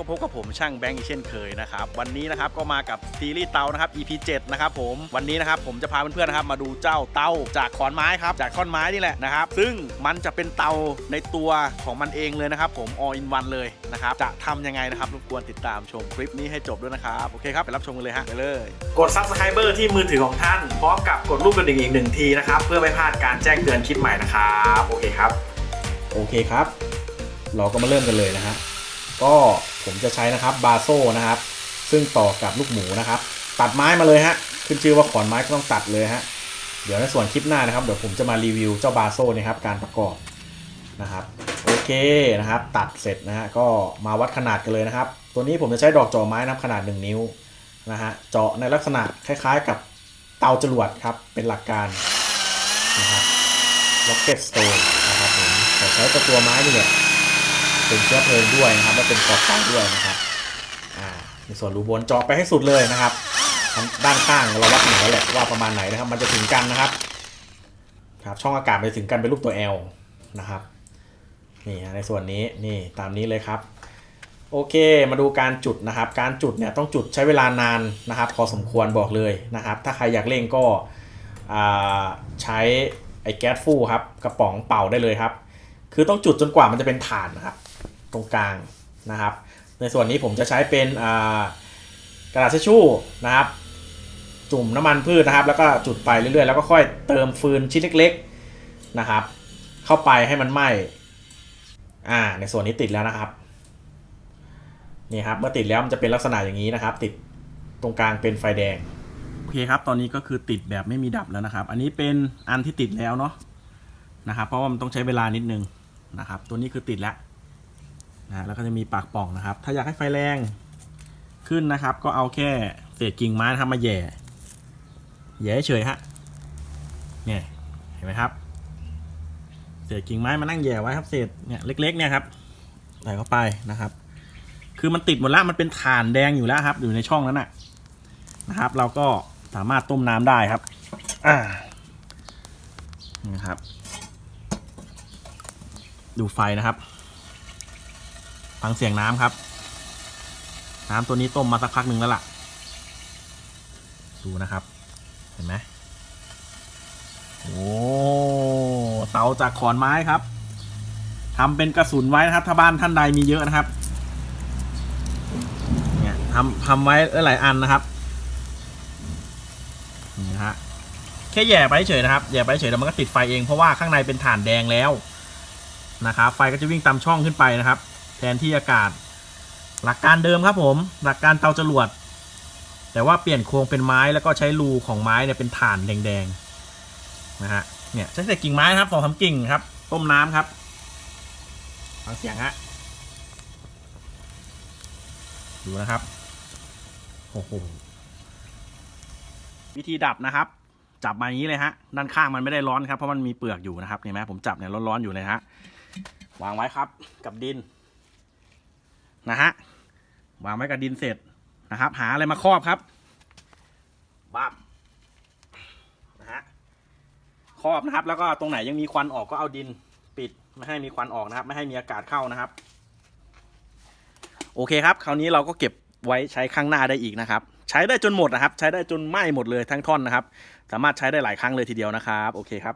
ครับก็พบกับผมช่างแบงค์อีกเช่นเคยนะครับวันนี้นะครับก็มากับซีรีส์เตานะครับ EP 7นะครับผมวันนี้นะครับผมจะพาเพื่อนๆนะครับมาดูเจ้าเตาจากขอนไม้ครับจากท่อนไม้นี่แหละนะครับซึ่งมันจะเป็นเตาในตัวของมันเองเลยนะครับผม all in one เลยนะครับจะทำยังไงนะครับรบกวนติดตามชมคลิปนี้ให้จบด้วยนะครับโอเคครับไปรับชมกันเลยฮะไปเลย กด subscriber ที่มือถือของท่านพร้อมกับกดรูปกระดิ่งอีกหนึ่งทีนะครับเพื่อไม่พลาดการแจ้งเตือนคลิปใหม่นะครับโอเคครับ โอเคครับ เราก็มาเริ่มกันเลยนะฮะ ก็ผมจะใช้นะครับบาโซนะครับ ซึ่งต่อกับลูกหมูนะครับ ตัดไม้มาเลยฮะขึ้นชื่อว่าขอนไม้ก็ต้องตัดเลยฮะเดี๋ยวในส่วนคลิปหน้านะครับเดี๋ยวผมจะมารีวิวเจ้าบาโซนะครับการประกอบนะครับโอเคนะครับ ตัดเสร็จนะฮะก็มาวัดขนาดกันเลยนะครับ ตัวนี้ผมจะใช้ดอกเจาะไม้นะครับขนาด 1 นิ้วนะฮะเจาะในลักษณะคล้ายๆกับเตาจรวดครับเป็นหลักการนะครับ rocket stone นะครับผมแต่ใช้ตัวไม้นี่แหละ เป็นเชื้อเพลิงด้วยนะครับ และเป็นขอบไฟด้วยนะครับอ่าในส่วนรูบนเจาะไปให้สุดเลยนะครับด้านข้างเราวัดหนึ่งแล้วแหละว่าประมาณไหนนะครับ มันจะถึงกันนะครับ ครับ ช่องอากาศมันจะถึงกันเป็นรูปตัว L นะครับนี่ฮะในส่วนนี้นี่ตามนี้เลยครับ โอเคมาดูการจุดนะครับ การจุดเนี่ยต้องจุดใช้เวลานานนะครับ พอสมควรบอกเลยนะครับ ถ้าใครอยากเร่งก็ใช้ไอ้แก๊สฟู่ครับกระป๋องเป่าได้เลยครับ คือต้องจุดจนกว่ามันจะเป็นฐานนะครับ ตรงกลางนะครับ ในส่วนนี้ผมจะใช้เป็นกระดาษทิชชู่นะครับ จุ่มน้ำมันพืชนะครับ แล้วก็จุดไปเรื่อยๆ แล้วก็ค่อยเติมฟืนชิ้นเล็กๆนะครับ เข้าไปให้มันไหม้อ่าในส่วนนี้ติดแล้วนะครับนี่ครับเมื่อติดแล้วมันจะเป็นลักษณะอย่างนี้นะครับ ติดตรงกลางเป็นไฟแดงโอเคครับ ตอนนี้ก็คือติดแบบไม่มีดับแล้วนะครับ อันนี้เป็นอันที่ติดแล้วเนาะนะครับ เพราะว่ามันต้องใช้เวลานิดนึงนะครับ ตัวนี้คือติดแล้ว นะแล้วก็จะมีปากป่องนะครับ ถ้าอยากให้ไฟแรงขึ้นนะครับ ก็เอาแค่เศษกิ่งไม้นะครับมาแย่แย่เฉยฮะเนี่ยเห็นไหมครับ เศษกิ่งไม้มานั่งแย่ไว้ครับเศษเนี่ยเล็ก ๆ เนี่ยครับใส่เข้าไปนะครับ คือมันติดหมดแล้วมันเป็นฐานแดงอยู่แล้วครับ อยู่ในช่องนั้นน่ะนะครับ เราก็สามารถต้มน้ำได้ครับอ่านะครับ ดูไฟนะครับ ฟังเสียงน้ำครับ น้ำตัวนี้ต้มมาสักพักหนึ่งแล้วล่ะ ดูนะครับ เห็นไหมโอ้เตาจากขอนไม้ครับทำเป็นกระสุนไว้นะครับ ถ้าบ้านท่านใดมีเยอะนะครับ เนี่ยทำทำไว้หลายอันนะครับ นี่ฮะ แค่แย่ไปเฉยนะครับ แย่ไปเฉยแล้วมันก็ติดไฟเองเพราะว่าข้างในเป็นฐานแดงแล้วนะครับ ไฟก็จะวิ่งตามช่องขึ้นไปนะครับ แทนที่อากาศ หลักการเดิมครับผม หลักการเตาจรวด แต่ว่าเปลี่ยนโครงเป็นไม้แล้วก็ใช้รูของไม้เนี่ยเป็นฐานแดงๆนะฮะเนี่ยใช้แต่กิ่งไม้นะครับสองสากิ่งครับ ต้มน้ำครับฟังเสียงฮะดูนะครับโอ้โหวิธีดับนะครับ จับมาอย่างนี้เลยฮะด้านข้างมันไม่ได้ร้อนครับเพราะมันมีเปลือกอยู่นะครับเห็นไหมผมจับเนี่ยร้อนๆอยู่เลยฮะวางไว้ครับกับดิน นะฮะวางไว้กับดินเสร็จนะครับ หาอะไรมาครอบครับบับนะฮะครอบนะครับ แล้วก็ตรงไหนยังมีควันออกก็เอาดินปิดไม่ให้มีควันออกนะครับ ไม่ให้มีอากาศเข้านะครับ โอเคครับ คราวนี้เราก็เก็บไว้ใช้ข้างหน้าได้อีกนะครับ ใช้ได้จนหมดนะครับ ใช้ได้จนไหม้หมดเลยทั้งท่อนนะครับ สามารถใช้ได้หลายครั้งเลยทีเดียวนะครับ โอเคครับ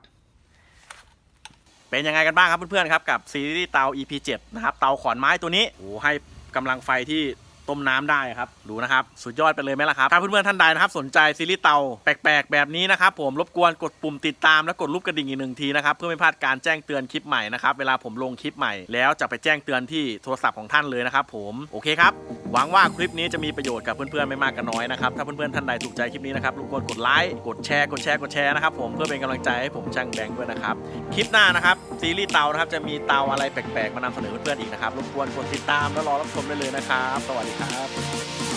เป็นยังไงกันบ้างครับเพื่อนๆครับกับซีรีส์เตา EP 7 นะครับเตาขอนไม้ตัวนี้โอ้ให้กำลังไฟที่ ต้มน้ำได้ครับ ดูนะครับ สุดยอดไปเลยไหมล่ะครับ ถ้าเพื่อนๆท่านใดนะครับ สนใจซีรีส์เตาแปลกๆ แบบนี้นะครับ ผมรบกวนกดปุ่มติดตามและกดรูปกระดิ่งอีกหนึ่งทีนะครับ เพื่อไม่พลาดการแจ้งเตือนคลิปใหม่นะครับ เวลาผมลงคลิปใหม่ แล้วจะไปแจ้งเตือนที่โทรศัพท์ของท่านเลยนะครับผมโอเคครับหวังว่าคลิปนี้จะมีประโยชน์กับเพื่อนๆไม่มากก็น้อยนะครับถ้าเพื่อนๆท่านใดถูกใจคลิปนี้นะครับรบกวนกดไลค์กดแชร์กดแชร์กดแชร์นะครับผมเพื่อเป็นกำลังใจให้ผมช่างแบงค์ด้วยนะครับคลิปหน้านะครับ ซีรีส์เตานะครับ จะมีเตาอะไรแปลกๆ มานำเสนอเพื่อนๆอีกนะครับ รบกวนกดติดตามแล้วรอรับชมได้เลยนะครับ สวัสดีครับ